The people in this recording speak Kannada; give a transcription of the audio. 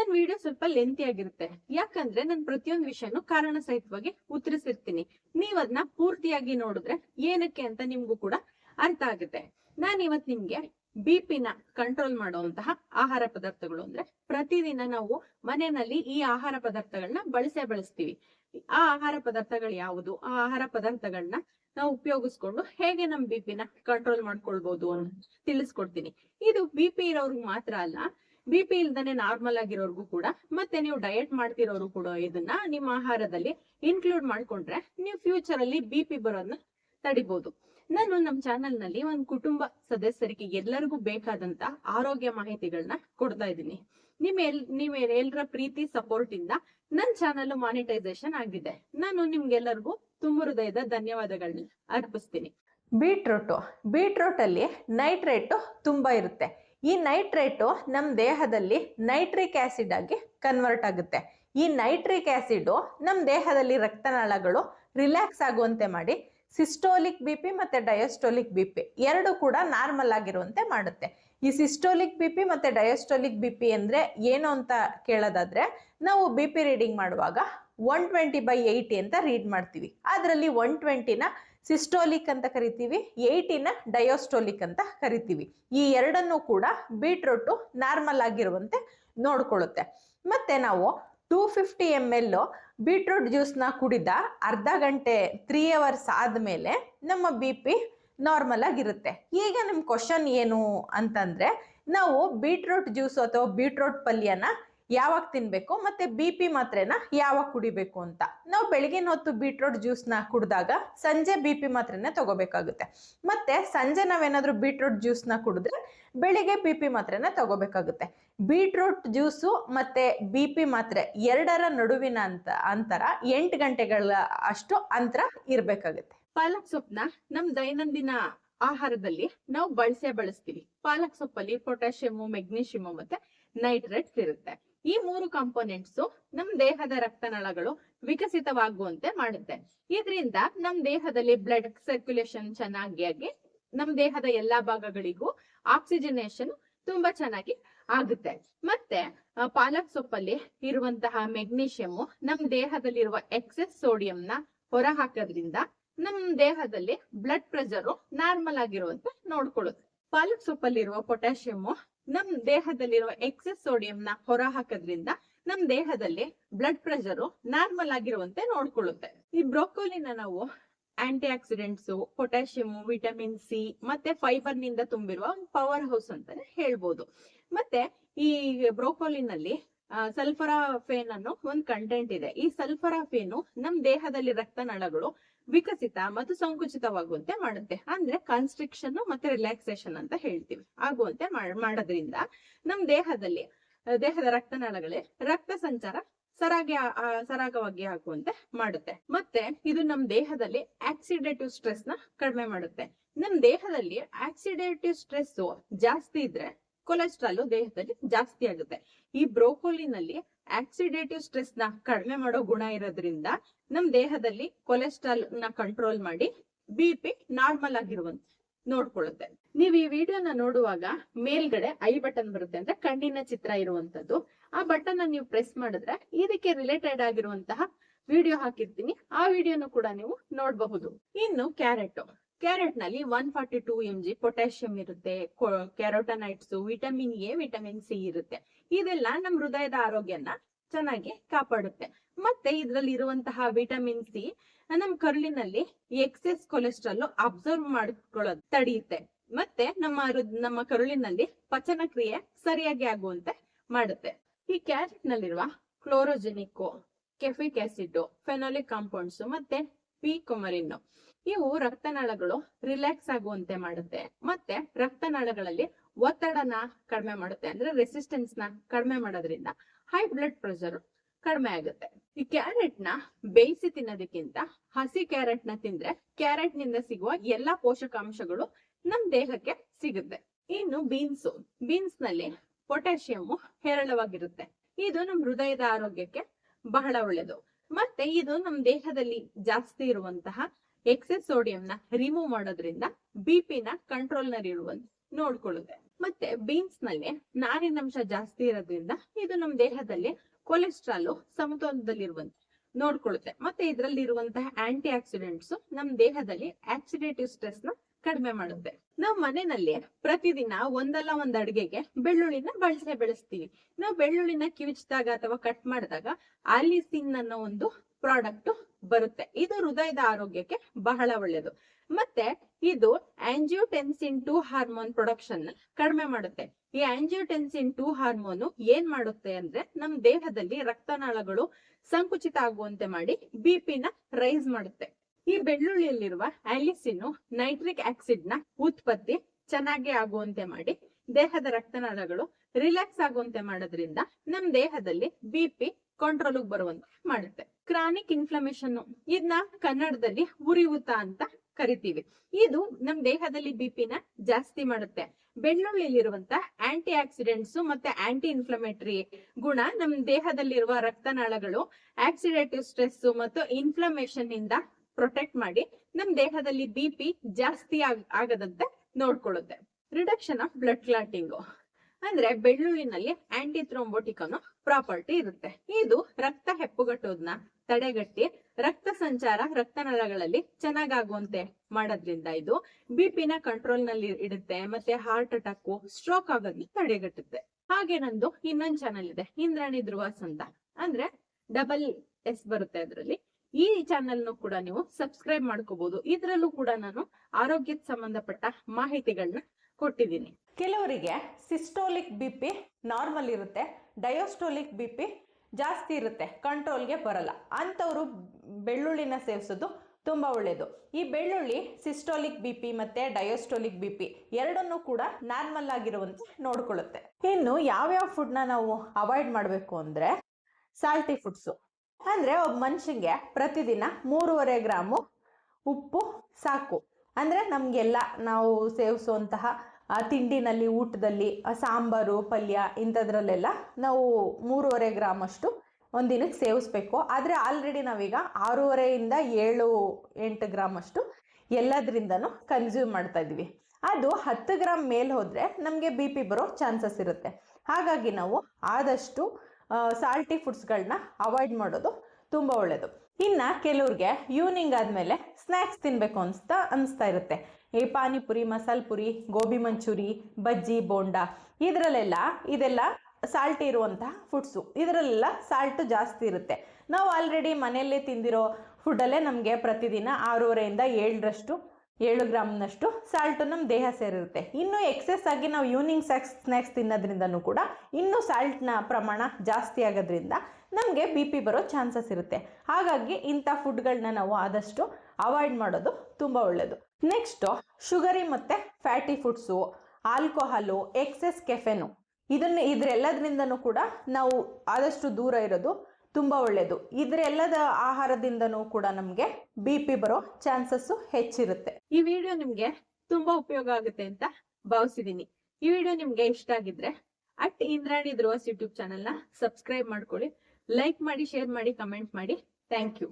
ನನ್ ವಿಡಿಯೋ ಸ್ವಲ್ಪ ಲೆಂತಿ ಆಗಿರುತ್ತೆ. ಯಾಕಂದ್ರೆ ನಾನು ಪ್ರತಿಯೊಂದು ವಿಷಯನು ಕಾರಣ ಸಹಿತವಾಗಿ ಉತ್ತರಿಸಿರ್ತೀನಿ. ನೀವ್ ಅದನ್ನ ಪೂರ್ತಿಯಾಗಿ ನೋಡಿದ್ರೆ ಏನಕ್ಕೆ ಅಂತ ನಿಮ್ಗೂ ಕೂಡ ಅರ್ಥ ಆಗುತ್ತೆ. ನಾನ್ ಇವತ್ ನಿಮ್ಗೆ ಬಿ ಪಿನ ಕಂಟ್ರೋಲ್ ಮಾಡುವಂತಹ ಆಹಾರ ಪದಾರ್ಥಗಳು ಅಂದ್ರೆ ಪ್ರತಿದಿನ ನಾವು ಮನೆಯಲ್ಲಿ ಈ ಆಹಾರ ಪದಾರ್ಥಗಳನ್ನ ಬಳಸೇ ಬಳಸ್ತೀವಿ. ಆ ಆಹಾರ ಪದಾರ್ಥಗಳು ಯಾವುದು? ಆ ಆಹಾರ ಪದಾರ್ಥಗಳನ್ನ ನಾವು ಉಪಯೋಗಿಸ್ಕೊಂಡು ಹೇಗೆ ನಮ್ ಬಿ ಪಿನ ಕಂಟ್ರೋಲ್ ಮಾಡ್ಕೊಳ್ಬಹುದು ಅಂತ ತಿಳಿಸ್ಕೊಡ್ತೀನಿ. ಇದು ಬಿ ಪಿ ಇರೋರ್ಗ್ ಮಾತ್ರ ಅಲ್ಲ ಬಿ ಪಿ ಇಲ್ದಾನೆ ನಾರ್ಮಲ್ ಆಗಿರೋರ್ಗು ಕೂಡ, ಮತ್ತೆ ನೀವು ಡಯಟ್ ಮಾಡ್ತಿರೋರು ಕೂಡ ಇದನ್ನ ನಿಮ್ಮ ಆಹಾರದಲ್ಲಿ ಇನ್ಕ್ಲೂಡ್ ಮಾಡ್ಕೊಂಡ್ರೆ ನೀವು ಫ್ಯೂಚರ್ ಅಲ್ಲಿ ಬಿ ಪಿ ಬರೋದನ್ನ ತಡಿಬಹುದು ನಾನು ನಮ್ಮ ಚಾನೆಲ್ನಲ್ಲಿ ಒಂದು ಕುಟುಂಬ ಸದಸ್ಯರಿಗೆ ಎಲ್ಲರಿಗೂ ಬೇಕಾದಂತ ಆರೋಗ್ಯ ಮಾಹಿತಿಗಳನ್ನ ಕೊಡ್ತಾ ಇದ್ದೀನಿ. ನಿಮ್ ಎಲ್ ಎಲ್ಲರ ಪ್ರೀತಿ ಸಪೋರ್ಟ್ ಇಂದ ನನ್ನ ಚಾನಲ್ ಮಾನಿಟೈಸೇಷನ್ ಆಗಿದೆ. ನಾನು ನಿಮ್ಗೆಲ್ಲರಿಗೂ ತುಂಬ ಹೃದಯದ ಧನ್ಯವಾದಗಳನ್ನ ಅರ್ಪಿಸ್ತೀನಿ. ಬೀಟ್ರೂಟು ಬೀಟ್ರೂಟ್ ಅಲ್ಲಿ ನೈಟ್ರೇಟು ತುಂಬಾ ಇರುತ್ತೆ. ಈ ನೈಟ್ರೇಟು ನಮ್ಮ ದೇಹದಲ್ಲಿ ನೈಟ್ರಿಕ್ ಆಸಿಡ್ ಆಗಿ ಕನ್ವರ್ಟ್ ಆಗುತ್ತೆ. ಈ ನೈಟ್ರಿಕ್ ಆ್ಯಸಿಡು ನಮ್ಮ ದೇಹದಲ್ಲಿ ರಕ್ತನಾಳಗಳು ರಿಲ್ಯಾಕ್ಸ್ ಆಗುವಂತೆ ಮಾಡಿ ಸಿಸ್ಟೋಲಿಕ್ ಬಿ ಪಿ ಮತ್ತು ಡಯೋಸ್ಟೋಲಿಕ್ ಬಿ ಪಿ ಎರಡು ಕೂಡ ನಾರ್ಮಲ್ ಆಗಿರುವಂತೆ ಮಾಡುತ್ತೆ. ಈ ಸಿಸ್ಟೋಲಿಕ್ ಬಿ ಪಿ ಮತ್ತು ಡಯೋಸ್ಟೋಲಿಕ್ ಬಿ ಪಿ ಅಂದರೆ ಏನು ಅಂತ ಕೇಳೋದಾದರೆ ನಾವು ಬಿ ಪಿ ರೀಡಿಂಗ್ ಮಾಡುವಾಗ ಒನ್ ಟ್ವೆಂಟಿ ಬೈ ಏಯ್ಟಿ ಅಂತ ರೀಡ್ ಮಾಡ್ತೀವಿ. ಅದರಲ್ಲಿ ಒನ್ ಟ್ವೆಂಟಿನ ಸಿಸ್ಟೋಲಿಕ್ ಅಂತ ಕರಿತೀವಿ ಏಯ್ಟಿನ ಡಯೋಸ್ಟೋಲಿಕ್ ಅಂತ ಕರಿತೀವಿ. ಈ ಎರಡನ್ನು ಕೂಡ ಬೀಟ್ರೂಟು ನಾರ್ಮಲ್ ಆಗಿರುವಂತೆ ನೋಡ್ಕೊಳ್ಳುತ್ತೆ ಮತ್ತೆ ನಾವು two fifty M L beetroot ಜ್ಯೂಸ್ನ ಕುಡಿದ ಅರ್ಧ ಗಂಟೆ ತ್ರೀ ಅವರ್ಸ್ ಆದಮೇಲೆ ನಮ್ಮ ಬಿ ಪಿ ನಾರ್ಮಲ್ ಆಗಿರುತ್ತೆ. ಈಗ ನಿಮ್ಮ ಕ್ವಶನ್ ಏನು ಅಂತಂದ್ರೆ, ನಾವು ಬೀಟ್ರೂಟ್ ಜ್ಯೂಸ್ ಅಥವಾ ಬೀಟ್ರೂಟ್ ಪಲ್ಯನ ಯಾವಾಗ ತಿನ್ಬೇಕು ಮತ್ತೆ ಬಿ ಪಿ ಮಾತ್ರೆನ ಯಾವಾಗ ಕುಡಿಬೇಕು ಅಂತ. ನಾವು ಬೆಳಗಿನ ಹೊತ್ತು ಬೀಟ್ರೂಟ್ ಜ್ಯೂಸ್ನ ಕುಡಿದಾಗ ಸಂಜೆ ಬಿ ಪಿ ಮಾತ್ರೆನ ತಗೋಬೇಕಾಗುತ್ತೆ. ಮತ್ತೆ ಸಂಜೆ ನಾವೇನಾದ್ರೂ ಬೀಟ್ರೂಟ್ ಜ್ಯೂಸ್ನ ಕುಡಿದ್ರೆ ಬೆಳಿಗ್ಗೆ ಬಿ ಪಿ ಮಾತ್ರೆನ ತಗೋಬೇಕಾಗುತ್ತೆ. ಬೀಟ್ರೂಟ್ ಜ್ಯೂಸು ಮತ್ತೆ ಬಿ ಪಿ ಮಾತ್ರೆ ಎರಡರ ನಡುವಿನ ಅಂತ, ಅಂತರ ಎಂಟು ಗಂಟೆಗಳ ಅಷ್ಟು ಅಂತರ ಇರಬೇಕಾಗುತ್ತೆ. ಪಾಲಕ್ ಸೊಪ್ಪನ್ನ ನಮ್ ದೈನಂದಿನ ಆಹಾರದಲ್ಲಿ ನಾವು ಬಳಸೇ ಬಳಸ್ತೀವಿ. ಪಾಲಕ್ ಸೊಪ್ಪಲ್ಲಿ ಪೊಟ್ಯಾಷಿಯಮು ಮೆಗ್ನೀಷಿಯಮು ಮತ್ತೆ ನೈಟ್ರೇಟ್ಸ್ ಇರುತ್ತೆ. ಈ ಮೂರು ಕಾಂಪೋನೆಂಟ್ಸ್ ನಮ್ ದೇಹದ ರಕ್ತನಾಳಗಳು ವಿಕಸಿತವಾಗುವಂತೆ ಮಾಡುತ್ತೆ. ಇದರಿಂದ ನಮ್ ದೇಹದಲ್ಲಿ ಬ್ಲಡ್ ಸರ್ಕ್ಯುಲೇಷನ್ ಚೆನ್ನಾಗಿ ಆಗಿ ನಮ್ ದೇಹದ ಎಲ್ಲಾ ಭಾಗಗಳಿಗೂ ಆಕ್ಸಿಜನೇಷನ್ ತುಂಬಾ ಚೆನ್ನಾಗಿ ಆಗುತ್ತೆ. ಮತ್ತೆ ಪಾಲಕ್ ಸೊಪ್ಪಲ್ಲಿ ಇರುವಂತಹ ಮೆಗ್ನೀಷಿಯಂ ನಮ್ ದೇಹದಲ್ಲಿರುವ ಎಕ್ಸೆಸ್ ಸೋಡಿಯಂನ ಹೊರ ಹಾಕೋದ್ರಿಂದ ನಮ್ ದೇಹದಲ್ಲಿ ಬ್ಲಡ್ ಪ್ರೆಷರ್ ನಾರ್ಮಲ್ ಆಗಿರುವಂತೆ ನೋಡ್ಕೊಳ್ಳುತ್ತೆ. ಪಾಲಕ್ ಸೊಪ್ಪಲ್ಲಿರುವ ಪೊಟ್ಯಾಷಿಯಮ್ ನಮ್ ದೇಹದಲ್ಲಿರುವ ಎಕ್ಸೆಸ್ ಸೋಡಿಯಂನ ಹೊರ ಹಾಕೋದ್ರಿಂದ ನಮ್ ದೇಹದಲ್ಲಿ ಬ್ಲಡ್ ಪ್ರೆಷರ್ ನಾರ್ಮಲ್ ಆಗಿರುವಂತೆ ನೋಡ್ಕೊಳ್ಳುತ್ತೆ. ಈ ಬ್ರೋಕೋಲಿನ ನಾವು antioxidants potassium vitamin C ಮತ್ತೆ ಫೈಬರ್ನಿಂದ ತುಂಬಿರುವ ಪವರ್ ಹೌಸ್ ಅಂತಾನೆ ಹೇಳ್ಬೋದು. ಮತ್ತೆ ಈ ಬ್ರೋಕೋಲಿನಲ್ಲಿ ಸಲ್ಫರಾಫೇನ್ ಅನ್ನೋ ಒಂದು ಕಂಟೆಂಟ್ ಇದೆ. ಈ ಸಲ್ಫರಾಫೇನು ನಮ್ ದೇಹದಲ್ಲಿ ರಕ್ತನಾಳಗಳು ವಿಕಸಿತ ಮತ್ತು ಸಂಕುಚಿತವಾಗುವಂತೆ ಮಾಡುತ್ತೆ. ಅಂದ್ರೆ ಕಾನ್ಸ್ಟ್ರಿಕ್ಷನ್ ಮತ್ತೆ ರಿಲ್ಯಾಕ್ಸೇಷನ್ ಅಂತ ಹೇಳ್ತೀವಿ. ಆಗುವಂತೆ ಮಾಡ್- ಮಾಡೋದ್ರಿಂದ ನಮ್ ದೇಹದಲ್ಲಿ, ದೇಹದ ರಕ್ತನಾಳಗಳೇ ರಕ್ತ ಸಂಚಾರ ಸರಾಗಿ ಸರಾಗವಾಗಿ ಆಗುವಂತೆ ಮಾಡುತ್ತೆ. ಮತ್ತೆ ಇದು ನಮ್ ದೇಹದಲ್ಲಿ ಆಕ್ಸಿಡೇಟಿವ್ ಸ್ಟ್ರೆಸ್ನ ಕಡಿಮೆ ಮಾಡುತ್ತೆ. ನಮ್ ದೇಹದಲ್ಲಿ ಆಕ್ಸಿಡೇಟಿವ್ ಸ್ಟ್ರೆಸ್ ಜಾಸ್ತಿ ಇದ್ರೆ ಕೊಲೆಸ್ಟ್ರಾಲ್ ದೇಹದಲ್ಲಿ ಜಾಸ್ತಿ ಆಗುತ್ತೆ. ಈ ಬ್ರೋಕೋಲಿನಲ್ಲಿ ಆಕ್ಸಿಡೇಟಿವ್ ಸ್ಟ್ರೆಸ್ನ ಕಡಿಮೆ ಮಾಡೋ ಗುಣ ಇರೋದ್ರಿಂದ ನಮ್ ದೇಹದಲ್ಲಿ ಕೊಲೆಸ್ಟ್ರಾಲ್ನ ಕಂಟ್ರೋಲ್ ಮಾಡಿ ಬಿ ಪಿ ನಾರ್ಮಲ್ ಆಗಿರುವಂತ ನೋಡ್ಕೊಳ್ಳುತ್ತೆ. ನೀವು ಈ ವಿಡಿಯೋನ ನೋಡುವಾಗ ಮೇಲ್ಗಡೆ ಐ ಬಟನ್ ಬರುತ್ತೆ ಅಂದ್ರೆ ಕಣ್ಣಿನ ಚಿತ್ರ ಇರುವಂತದ್ದು. ಆ ಬಟನ್ ನೀವು ಪ್ರೆಸ್ ಮಾಡಿದ್ರೆ ಇದಕ್ಕೆ ರಿಲೇಟೆಡ್ ಆಗಿರುವಂತಹ ವಿಡಿಯೋ ಹಾಕಿರ್ತೀನಿ. ಆ ವಿಡಿಯೋನು ಕೂಡ ನೀವು ನೋಡಬಹುದು. ಇನ್ನು carrot ಕ್ಯಾರೆಟ್ನಲ್ಲಿ one forty two M G potassium ಇರುತ್ತೆ carotenoids vitamin A vitamin C ಇರುತ್ತೆ. ಇದೆಲ್ಲ ನಮ್ಮ ಹೃದಯದ ಆರೋಗ್ಯನ ಚೆನ್ನಾಗಿ ಕಾಪಾಡುತ್ತೆ. ಮತ್ತೆ ಇದ್ರಲ್ಲಿ ಇರುವಂತಹ ವಿಟಮಿನ್ ಸಿ ನಮ್ ಕರುಳಿನಲ್ಲಿ ಎಕ್ಸೆಸ್ ಕೊಲೆಸ್ಟ್ರಾಲ್ ಅಬ್ಸರ್ವ್ ಮಾಡ್ಕೊಳ್ಳೋದು ತಡೆಯುತ್ತೆ. ಮತ್ತೆ ನಮ್ಮ ನಮ್ಮ ಕರುಳಿನಲ್ಲಿ ಪಚನ ಕ್ರಿಯೆ ಸರಿಯಾಗಿ ಆಗುವಂತೆ ಮಾಡುತ್ತೆ. ಈ ಕ್ಯಾರೆಟ್ ನಲ್ಲಿರುವ chlorogenic caffeic acid phenolic compounds ಮತ್ತೆ ಪಿ ಕೊಮರಿನ್ ಇವು ರಕ್ತನಾಳಗಳು ರಿಲ್ಯಾಕ್ಸ್ ಆಗುವಂತೆ ಮಾಡುತ್ತೆ. ಮತ್ತೆ ರಕ್ತನಾಳಗಳಲ್ಲಿ ಒತ್ತಡನ ಕಡಿಮೆ ಮಾಡುತ್ತೆ. ಅಂದ್ರೆ ರೆಸಿಸ್ಟೆನ್ಸ್ನ ಕಡಿಮೆ ಮಾಡೋದ್ರಿಂದ ಹೈ ಬ್ಲಡ್ ಪ್ರೆಷರ್ ಕಡಿಮೆ ಆಗುತ್ತೆ. ಈ ಕ್ಯಾರೆಟ್ನ ಬೇಯಿಸಿ ತಿನ್ನೋದಕ್ಕಿಂತ ಹಸಿ ಕ್ಯಾರೆಟ್ನ ತಿಂದ್ರೆ ಕ್ಯಾರೆಟ್ನಿಂದ ಸಿಗುವ ಎಲ್ಲಾ ಪೋಷಕಾಂಶಗಳು ನಮ್ ದೇಹಕ್ಕೆ ಸಿಗುತ್ತೆ. ಇನ್ನು ಬೀನ್ಸ್ ಬೀನ್ಸ್ನಲ್ಲಿ ಪೊಟ್ಯಾಷಿಯಂ ಹೇರಳವಾಗಿರುತ್ತೆ. ಇದು ನಮ್ ಹೃದಯದ ಆರೋಗ್ಯಕ್ಕೆ ಬಹಳ ಒಳ್ಳೆಯದು ಮತ್ತೆ ಇದು ನಮ್ಮ ದೇಹದಲ್ಲಿ ಜಾಸ್ತಿ ಇರುವಂತಹ ಎಕ್ಸೆಸ್ ಸೋಡಿಯಂ ನ ರಿಮೂವ್ ಮಾಡೋದ್ರಿಂದ ಬಿ ಪಿ ನ ಕಂಟ್ರೋಲ್ನಲ್ಲಿ ಇರುವಂತ ನೋಡ್ಕೊಳ್ಳುತ್ತೆ. ಮತ್ತೆ ಬೀನ್ಸ್ನಲ್ಲಿ ನಾರಿನಂಶ ಜಾಸ್ತಿ ಇರೋದ್ರಿಂದ ಇದು ನಮ್ಮ ದೇಹದಲ್ಲಿ ಕೊಲೆಸ್ಟ್ರಾಲ್ ಸಮತೋಲನದಲ್ಲಿರುವಂತ ನೋಡ್ಕೊಳ್ಳುತ್ತೆ. ಮತ್ತೆ ಇದರಲ್ಲಿ ಇರುವಂತಹ ಆಂಟಿ ಆಕ್ಸಿಡೆಂಟ್ಸ್ ನಮ್ಮ ದೇಹದಲ್ಲಿ ಆಕ್ಸಿಡೇಟಿವ್ ಸ್ಟ್ರೆಸ್ನ ಕಡಿಮೆ ಮಾಡುತ್ತೆ. ನಾವು ಮನೆಯಲ್ಲಿ ಪ್ರತಿದಿನ ಒಂದಲ್ಲ ಒಂದ್ ಅಡಿಗೆಗೆ ಬೆಳ್ಳುಳ್ಳಿನ ಬಳಸೇ ಬೆಳೆಸ್ತೀವಿ. ನಾವು ಬೆಳ್ಳುಳ್ಳಿನ ಕಿವಿಚಿದಾಗ ಅಥವಾ ಕಟ್ ಮಾಡಿದಾಗ ಆಲಿಸಿನ್ ಅನ್ನೋ ಒಂದು ಪ್ರಾಡಕ್ಟ್ ಬರುತ್ತೆ. ಇದು ಹೃದಯದ ಆರೋಗ್ಯಕ್ಕೆ ಬಹಳ ಒಳ್ಳೆಯದು ಮತ್ತೆ ಇದು ಆಂಜಿಯೋಟೆನ್ಸಿನ್ ಟು ಹಾರ್ಮೋನ್ ಪ್ರೊಡಕ್ಷನ್ ಕಡಿಮೆ ಮಾಡುತ್ತೆ. ಈ ಆಂಜಿಯೋಟೆನ್ಸಿನ್ ಟು ಹಾರ್ಮೋನು ಏನ್ ಮಾಡುತ್ತೆ ಅಂದ್ರೆ ನಮ್ ದೇಹದಲ್ಲಿ ರಕ್ತನಾಳಗಳು ಸಂಕುಚಿತ ಆಗುವಂತೆ ಮಾಡಿ ಬಿಪಿನ ರೈಸ್ ಮಾಡುತ್ತೆ. ಈ ಬೆಳ್ಳುಳ್ಳಿಯಲ್ಲಿರುವ ಆಲಿಸಿನ್ ನೈಟ್ರಿಕ್ ಆಕ್ಸಿಡ್ನ ಉತ್ಪತ್ತಿ ಚೆನ್ನಾಗಿ ಆಗುವಂತೆ ಮಾಡಿ, ದೇಹದ ರಕ್ತನಾಳಗಳು ರಿಲ್ಯಾಕ್ಸ್ ಆಗುವಂತೆ ಮಾಡೋದ್ರಿಂದ ನಮ್ ದೇಹದಲ್ಲಿ ಬಿಪಿ ಕಂಟ್ರೋಲ್ ಬರುವಂತೆ ಮಾಡುತ್ತೆ. ಕ್ರಾನಿಕ್ ಇನ್ಫ್ಲಮೇಷನ್ ಇದನ್ನ ಕನ್ನಡದಲ್ಲಿ ಉರಿಯೂತ ಅಂತ ಕರಿತೀವಿ. ಇದು ನಮ್ ದೇಹದಲ್ಲಿ ಬಿಪಿನ ಜಾಸ್ತಿ ಮಾಡುತ್ತೆ. ಬೆಳ್ಳುಳ್ಳಿಯಲ್ಲಿರುವಂತ ಆಂಟಿ ಆಕ್ಸಿಡೆಂಟ್ಸ್ ಮತ್ತೆ ಆಂಟಿ ಇನ್ಫ್ಲಮೇಟರಿ ಗುಣ ನಮ್ ದೇಹದಲ್ಲಿರುವ ರಕ್ತನಾಳಗಳು ಆಕ್ಸಿಡೇಟಿವ್ ಸ್ಟ್ರೆಸ್ ಮತ್ತು ಇನ್ಫ್ಲಮೇಷನ್ ಇಂದ ಪ್ರೊಟೆಕ್ಟ್ ಮಾಡಿ ನಮ್ ದೇಹದಲ್ಲಿ ಬಿಪಿ ಜಾಸ್ತಿ ಆಗ್- ಆಗದಂತೆ ನೋಡ್ಕೊಳ್ಳುತ್ತೆ. ರಿಡಕ್ಷನ್ ಆಫ್ ಬ್ಲಡ್ ಕ್ಲಾಟಿಂಗ್ ಅಂದ್ರೆ ಬೆಳ್ಳುಳ್ಳಿನಲ್ಲಿ ಆಂಟಿ ಥ್ರೋಂಬೋಟಿಕ್ ಅನ್ನೋ ಪ್ರಾಪರ್ಟಿ ಇರುತ್ತೆ. ಇದು ರಕ್ತ ಹೆಪ್ಪುಗಟ್ಟೋದನ್ನ ತಡೆಗಟ್ಟಿ ರಕ್ತ ಸಂಚಾರ ರಕ್ತನಾಳಗಳಲ್ಲಿ ಚೆನ್ನಾಗಾಗುವಂತೆ ಮಾಡೋದ್ರಿಂದ ಇದು ಬಿಪಿನ ಕಂಟ್ರೋಲ್ನಲ್ಲಿ ಇಡುತ್ತೆ, ಮತ್ತೆ ಹಾರ್ಟ್ ಅಟ್ಯಾಕ್ ಸ್ಟ್ರೋಕ್ ಆಗೋದನ್ನ ತಡೆಗಟ್ಟುತ್ತೆ. ಹಾಗೆ ನಂದು ಇನ್ನೊಂದ್ ಚಾನಲ್ ಇದೆ, ಇಂದ್ರಾಣಿ ಧ್ರುವಾಸ್ ಅಂತ ಅಂದ್ರೆ ಡಬಲ್ ಎಸ್ ಬರುತ್ತೆ ಅದರಲ್ಲಿ. ಈ ಚಾನೆಲ್ ಕೂಡ ನೀವು ಸಬ್ಸ್ಕ್ರೈಬ್ ಮಾಡ್ಕೋಬಹುದು ಇದ್ರಲ್ಲೂ ಕೂಡ ನಾನು ಆರೋಗ್ಯಕ್ಕೆ ಸಂಬಂಧಪಟ್ಟ ಮಾಹಿತಿಗಳನ್ನ ಕೊಟ್ಟಿದ್ದೀನಿ. ಕೆಲವರಿಗೆ ಸಿಸ್ಟೋಲಿಕ್ ಬಿ ಪಿ ನಾರ್ಮಲ್ ಇರುತ್ತೆ, ಡಯೋಸ್ಟೋಲಿಕ್ ಬಿ ಪಿ ಜಾಸ್ತಿ ಇರುತ್ತೆ, ಕಂಟ್ರೋಲ್ಗೆ ಬರಲ್ಲ. ಅಂಥವರು ಬೆಳ್ಳುಳ್ಳಿನ ಸೇವಿಸೋದು ತುಂಬ ಒಳ್ಳೆಯದು ಈ ಬೆಳ್ಳುಳ್ಳಿ, ಸಿಸ್ಟೋಲಿಕ್ ಬಿ ಪಿ ಮತ್ತು ಡಯೋಸ್ಟೋಲಿಕ್ ಬಿ ಪಿ ಎರಡನ್ನೂ ಕೂಡ ನಾರ್ಮಲ್ ಆಗಿರುವಂತೆ ನೋಡ್ಕೊಳ್ಳುತ್ತೆ. ಇನ್ನು ಯಾವ್ಯಾವ ಫುಡ್ನ ನಾವು ಅವಾಯ್ಡ್ ಮಾಡಬೇಕು ಅಂದರೆ ಸಾಲ್ಟಿ ಫುಡ್ಸು ಅಂದರೆ ಒಬ್ಬ ಮನುಷ್ಯಂಗೆ ಪ್ರತಿದಿನ ಮೂರುವರೆ ಗ್ರಾಮು ಉಪ್ಪು ಸಾಕು. ಅಂದರೆ ನಮಗೆಲ್ಲ ನಾವು ಸೇವಿಸುವಂತಹ ತಿಂಡಿನಲ್ಲಿ, ಊಟದಲ್ಲಿ ಸಾಂಬಾರು, ಪಲ್ಯ ಇಂಥದ್ರಲ್ಲೆಲ್ಲ ನಾವು ಮೂರುವರೆ ಗ್ರಾಮ್ ಅಷ್ಟು ಒಂದಿನಕ್ಕೆ ಸೇವಿಸ್ಬೇಕು. ಆದರೆ ಆಲ್ರೆಡಿ ನಾವೀಗ ಆರೂವರೆಯಿಂದ ಏಳು, ಎಂಟು ಗ್ರಾಮ್ ಅಷ್ಟು ಎಲ್ಲದರಿಂದನೂ ಕನ್ಸ್ಯೂಮ್ ಮಾಡ್ತಾ ಇದ್ವಿ ಅದು ಹತ್ತು ಗ್ರಾಮ್ ಮೇಲೆ ಹೋದರೆ ನಮಗೆ ಬಿ ಪಿ ಬರೋ ಚಾನ್ಸಸ್ ಇರುತ್ತೆ. ಹಾಗಾಗಿ ನಾವು ಆದಷ್ಟು ಸಾಲ್ಟಿ ಫುಡ್ಸ್ಗಳನ್ನ ಅವಾಯ್ಡ್ ಮಾಡೋದು ತುಂಬ ಒಳ್ಳೆಯದು ಇನ್ನು ಕೆಲವ್ರಿಗೆ ಈವ್ನಿಂಗ್ ಆದಮೇಲೆ ಸ್ನ್ಯಾಕ್ಸ್ ತಿನ್ನಬೇಕು ಅನಿಸ್ತಾ ಅನಿಸ್ತಾ ಇರುತ್ತೆ. ಈ ಪಾನಿಪುರಿ, ಮಸಾಲೆ ಪುರಿ, ಗೋಬಿ ಮಂಚೂರಿ, ಬಜ್ಜಿ, ಬೋಂಡ, ಇದರಲ್ಲೆಲ್ಲ ಇದೆಲ್ಲ ಸಾಲ್ಟ್ ಇರುವಂತಹ ಫುಡ್ಸು ಇದರಲ್ಲೆಲ್ಲ ಸಾಲ್ಟು ಜಾಸ್ತಿ ಇರುತ್ತೆ. ನಾವು ಆಲ್ರೆಡಿ ಮನೆಯಲ್ಲೇ ತಿಂದಿರೋ ಫುಡ್ಡಲ್ಲೇ ನಮಗೆ ಪ್ರತಿದಿನ ಆರೂವರೆಯಿಂದ ಏಳರಷ್ಟು ಏಳು ಗ್ರಾಮ್ನಷ್ಟು ಸಾಲ್ಟು ನಮ್ಮ ದೇಹ ಸೇರಿರುತ್ತೆ. ಇನ್ನು ಎಕ್ಸೆಸ್ ಆಗಿ ನಾವು ಈವ್ನಿಂಗ್ ಸ್ಯಾಕ್ಸ್ ಸ್ನ್ಯಾಕ್ಸ್ ತಿನ್ನೋದ್ರಿಂದನೂ ಕೂಡ ಇನ್ನೂ ಸಾಲ್ಟ್ನ ಪ್ರಮಾಣ ಜಾಸ್ತಿ ಆಗೋದ್ರಿಂದ ನಮಗೆ ಬಿ ಪಿ ಬರೋ ಚಾನ್ಸಸ್ ಇರುತ್ತೆ. ಹಾಗಾಗಿ ಇಂಥ ಫುಡ್ಗಳನ್ನ ನಾವು ಆದಷ್ಟು ಅವಾಯ್ಡ್ ಮಾಡೋದು ತುಂಬ ಒಳ್ಳೆಯದು ನೆಕ್ಸ್ಟು ಶುಗರಿ ಮತ್ತು fatty foods alcohol excess caffeine ಇದನ್ನು ಇದರೆಲ್ಲದ್ರಿಂದನೂ ಕೂಡ ನಾವು ಆದಷ್ಟು ದೂರ ಇರೋದು ತುಂಬ ಒಳ್ಳೆಯದು ಇದರೆಲ್ಲದ ಆಹಾರದಿಂದನೂ ಕೂಡ ನಮಗೆ ಬಿ ಪಿ ಬರೋ ಚಾನ್ಸಸ್ಸು ಹೆಚ್ಚಿರುತ್ತೆ. ಈ ವಿಡಿಯೋ ನಿಮ್ಗೆ ತುಂಬಾ ಉಪಯೋಗ ಆಗುತ್ತೆ ಅಂತ ಭಾವಿಸಿದೀನಿ. ಈ ವಿಡಿಯೋ ನಿಮ್ಗೆ ಇಷ್ಟ ಆಗಿದ್ರೆ ಅಟ್ ಇಂದ್ರಾಣಿ ಧ್ರುವಸ್ ಯೂಟ್ಯೂಬ್ ಚಾನೆಲ್ನ ಸಬ್ಸ್ಕ್ರೈಬ್ ಮಾಡ್ಕೊಳ್ಳಿ. ಲೈಕ್ ಮಾಡಿ ಶೇರ್ ಮಾಡಿ ಕಮೆಂಟ್ ಮಾಡಿ. Thank you